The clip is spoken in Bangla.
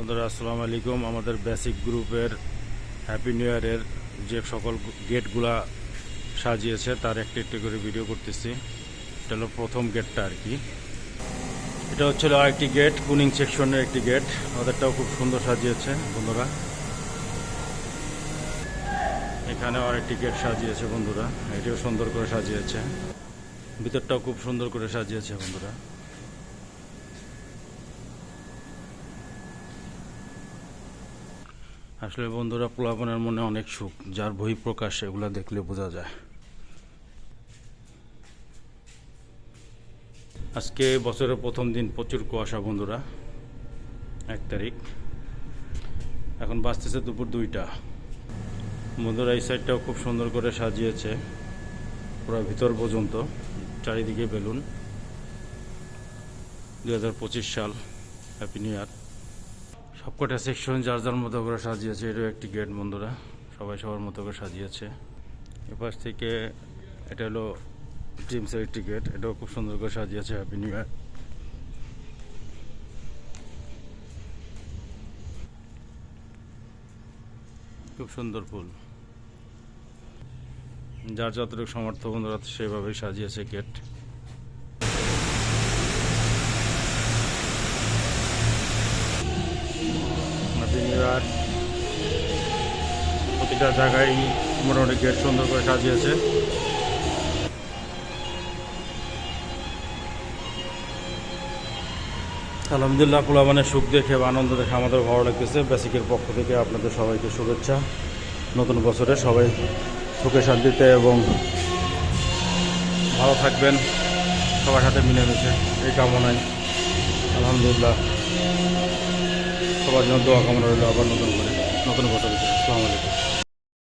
বন্ধুরা, আসসালামু আলাইকুম। আমাদের বেসিক গ্রুপের হ্যাপি নিউ ইয়ারের যে সকল গেটগুলা সাজিয়েছে, তার একটি একটি করে ভিডিও করতেছি। এটা হলো প্রথম গেটটা আর কি। এটা হচ্ছিল আরেকটি গেট কুনিং সেকশনের একটি গেট ওদেরটাও খুব সুন্দর সাজিয়েছে, বন্ধুরা। এখানে আরেকটি গেট সাজিয়েছে, বন্ধুরা। এটিও সুন্দর করে সাজিয়েছে। ভিতরটাও খুব সুন্দর করে সাজিয়েছে, বন্ধুরা। আসলে বন্ধুরা পোলাপনের মনে অনেক সুখ, যার বহি প্রকাশ এগুলো দেখলে বোঝা যায়। আজকে বছরের প্রথম দিন প্রচুর কুয়াশা বন্ধুরা, এক তারিখ। এখন বাঁচতেছে দুপুর দুইটা। বন্ধুরা, এই সাইডটাও খুব সুন্দর করে সাজিয়েছে, পুরো ভিতর পর্যন্ত, চারিদিকে বেলুন। দুহাজার পঁচিশ সাল হ্যাপি নিউ ইয়ার সবকটা সেকশন যার যার মতো করে সাজিয়েছে, এটাও একটি গেট বন্ধুরা। সবাই সবার মতো করে সাজিয়েছে। এপাশ থেকে এটা হলো ড্রিমসের একটি গেট এটাও খুব সুন্দর করে সাজিয়েছে হ্যাপি নিউ ইয়ার খুব সুন্দর ফুল। যার যতটুকু সমর্থ বন্ধুরা, সেভাবেই সাজিয়েছে গেট প্রতিটা জায়গায় মোটামুটি গেট সুন্দর করে সাজিয়েছে। আলহামদুলিল্লাহ পোলাবানের সুখ দেখে বা আনন্দ দেখে আমাদের ভালো লাগতেছে। বেসিকের পক্ষ থেকে আপনাদের সবাইকে শুভেচ্ছা। নতুন বছরে সবাই সুখে শান্তিতে এবং ভালো থাকবেন। সবার সাথে মিলেমিশে এই কামনায় আলহামদুলিল্লাহ সবার জন্য দোয়া কামনা রইল আবার নতুন করে, নতুন বছর আসসালামু আলাইকুম।